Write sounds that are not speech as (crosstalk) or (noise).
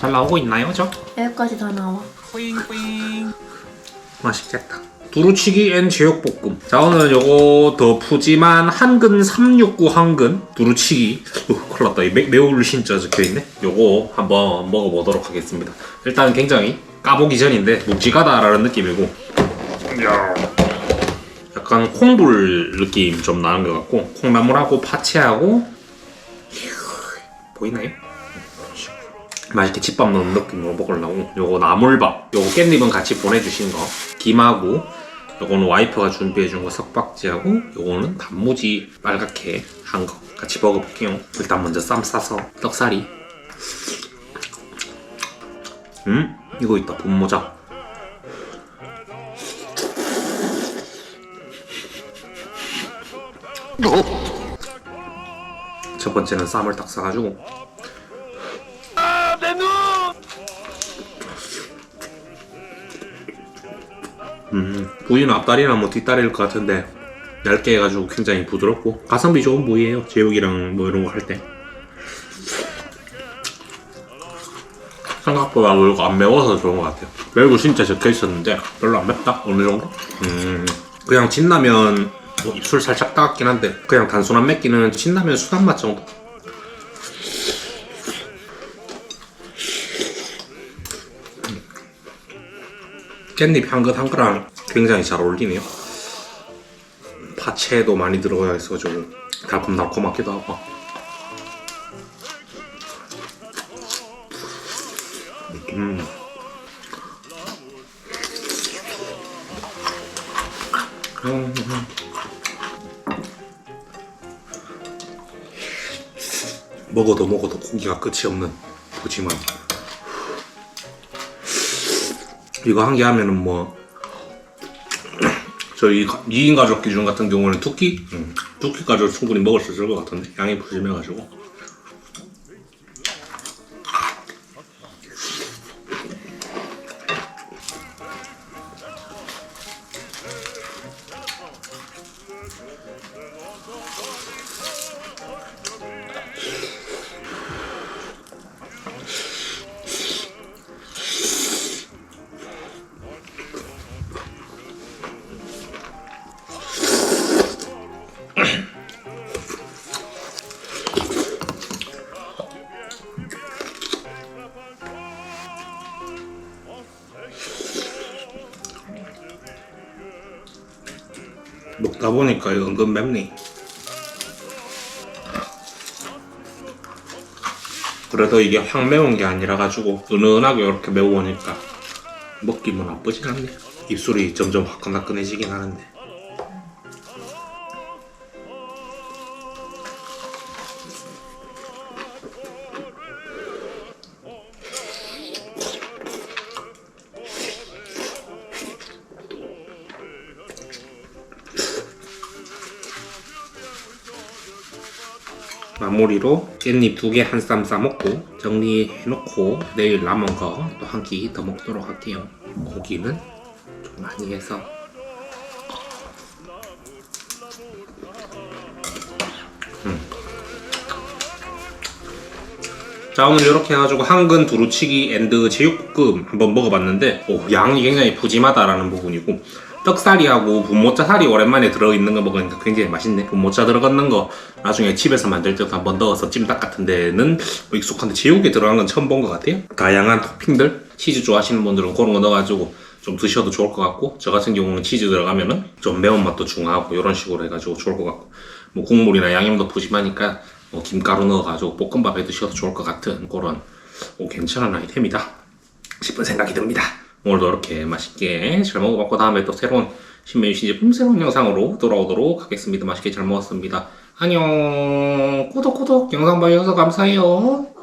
잘 나오고 있나요, 저? 여기까지 다 나와. 맛있겠다. 두루치기 앤 제육볶음. 자 오늘은 요거 더 푸짐한 한근 369 한근 두루치기. 어, 큰일 났다. 이 매, 매울 신자 적혀있네. 요거 한번 먹어보도록 하겠습니다. 일단 굉장히 까보기 전인데 묵직하다라는 느낌이고 이야. 약간 콩불 느낌 좀 나는 것 같고 콩나물하고 파채하고 보이나요? 맛있게 집밥 넣는 느낌으로 먹으려고. 요거 나물밥. 요거 깻잎은 같이 보내주신 거. 김하고 요거는 와이프가 준비해준 거 석박지하고 요거는 단무지 빨갛게 한 거. 같이 먹어볼게요. 일단 먼저 쌈 싸서. 떡사리 음 이거 있다. 분모자. 첫 번째는 쌈을 딱 싸가지고 음, 부위는 앞다리나 뭐 뒷다리일 것 같은데 얇게 해가지고 굉장히 부드럽고 가성비 좋은 부위예요. 제육이랑 뭐 이런 거 할 때. 생각보다 이거 안 매워서 좋은 것 같아요. 매우 진짜 적혀 있었는데 별로 안 맵다? 어느 정도? 음 그냥 진라면 뭐 입술 살짝 따갑긴 한데 그냥 단순한 맵기는 진라면 순한 맛 정도 깻잎 향긋 한 거랑 굉장히 잘 어울리네요. 파채도 많이 들어가 있어가지고 달콤달콤하기도 하고. 음. 음, 음. 먹어도 먹어도 고기가 끝이 없는 푸짐한 이거 한 개 하면은 뭐 (clears throat) 저희 2인 가족 기준 같은 경우는 두 끼? 음, 두 끼까지 충분히 먹을 수 있을 것 같은데? 양이 푸짐해가지고 먹다 보니까 은근 맵네. 그래도 이게 확 매운 게 아니라 가지고 은은하게 이렇게 매우니까 먹기만 나쁘진 않네. 입술이 점점 화끈화끈해지긴 하는데 마무리로 깻잎 두 개 한 쌈 싸먹고 정리해놓고 내일 남은 거 또 한 끼 더 먹도록 할게요 고기는 좀 많이 해서 음. 자 오늘 이렇게 해가지고 한근 두루치기 앤드 제육볶음 한번 먹어봤는데 오, 양이 굉장히 푸짐하다라는 부분이고 떡사리하고 분모짜 살이 오랜만에 들어있는 거 먹으니까 굉장히 맛있네 분모짜 들어가는 거 나중에 집에서 만들 때도 한번 넣어서 찜닭 같은 데는 뭐 익숙한데 제육에 들어간 건 처음 본 것 같아요 다양한 토핑들 치즈 좋아하시는 분들은 그런 거 넣어가지고 좀 드셔도 좋을 것 같고 저 같은 경우는 치즈 들어가면은 좀 매운맛도 중화하고 이런 식으로 해가지고 좋을 것 같고 뭐 국물이나 양념도 푸짐하니까 뭐 김가루 넣어가지고 볶음밥에 드셔도 좋을 것 같은 그런 오, 괜찮은 아이템이다 싶은 생각이 듭니다. 오늘도 이렇게 맛있게 잘 먹어봤고 다음에 또 새로운 신메뉴 신제품 새로운 영상으로 돌아오도록 하겠습니다. 맛있게 잘 먹었습니다. 안녕. 구독 구독 영상 봐주셔서 감사해요.